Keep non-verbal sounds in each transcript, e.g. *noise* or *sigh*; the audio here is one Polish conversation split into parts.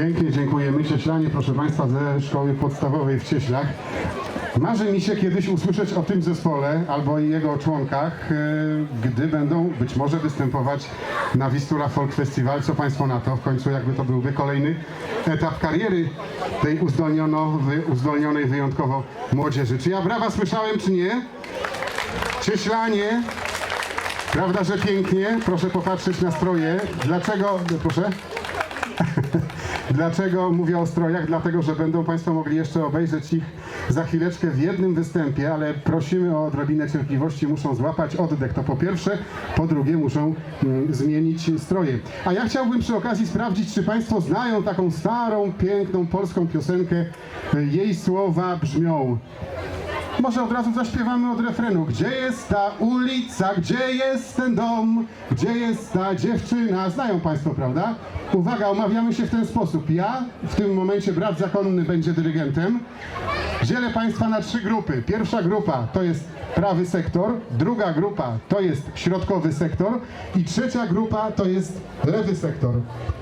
Pięknie dziękujemy. Cieślanie, proszę Państwa, ze szkoły podstawowej w Cieślach. Marzy mi się kiedyś usłyszeć o tym zespole albo jego członkach, e, gdy będą być może występować na Wistura Folk Festival. Co Państwo na to? W końcu jakby to byłby kolejny etap kariery tej uzdolnionej wyjątkowo młodzieży. Czy ja brawa słyszałem, czy nie? Cieślanie, prawda, że pięknie? Proszę popatrzeć na stroje. Dlaczego, proszę? *laughs* Dlaczego mówię o strojach? Dlatego, że będą Państwo mogli jeszcze obejrzeć ich za chwileczkę w jednym występie, ale prosimy o odrobinę cierpliwości, muszą złapać oddech. To po pierwsze, po drugie muszą mm, zmienić stroje. A ja chciałbym przy okazji sprawdzić, czy Państwo znają taką starą, piękną polską piosenkę. Jej słowa brzmią może od razu zaśpiewamy od refrenu. Gdzie jest ta ulica, gdzie jest ten dom, gdzie jest ta dziewczyna? Znają Państwo, prawda? Uwaga, omawiamy się w ten sposób. Ja, w tym momencie brat zakonny będzie dyrygentem. Dzielę Państwa na trzy grupy. Pierwsza grupa to jest prawy sektor, druga grupa to jest środkowy sektor i trzecia grupa to jest lewy sektor.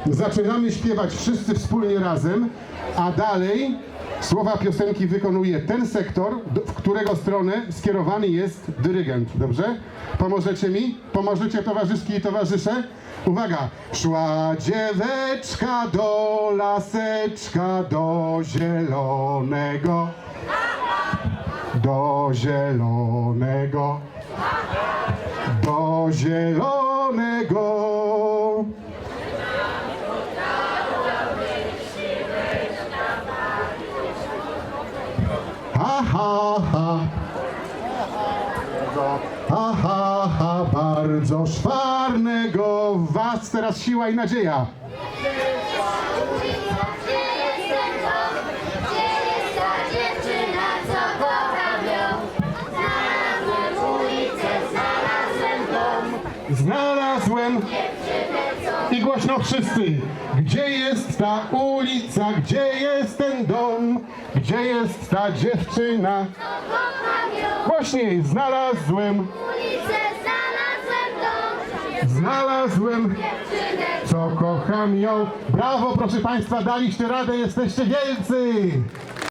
Zaczynamy śpiewać wszyscy wspólnie razem, a dalej Słowa piosenki wykonuje ten sektor, w którego stronę skierowany jest dyrygent. Dobrze? Pomożecie mi? Pomożecie towarzyszki i towarzysze? Uwaga! Szła dzieweczka do laseczka, do zielonego. Do zielonego. Do zielonego. Ha, ha, ha. Ha, bardzo szwarnego w was teraz siła i nadzieja. I głośno wszyscy. Gdzie jest ta ulica, gdzie jest ten dom, gdzie jest ta dziewczyna? kocham ją? Głośniej, znalazłem, Ulicę, znalazłem dom. znalazłem, Dziewczynę, co kocham ją. Brawo, proszę Państwa, daliście radę, jesteście wielcy!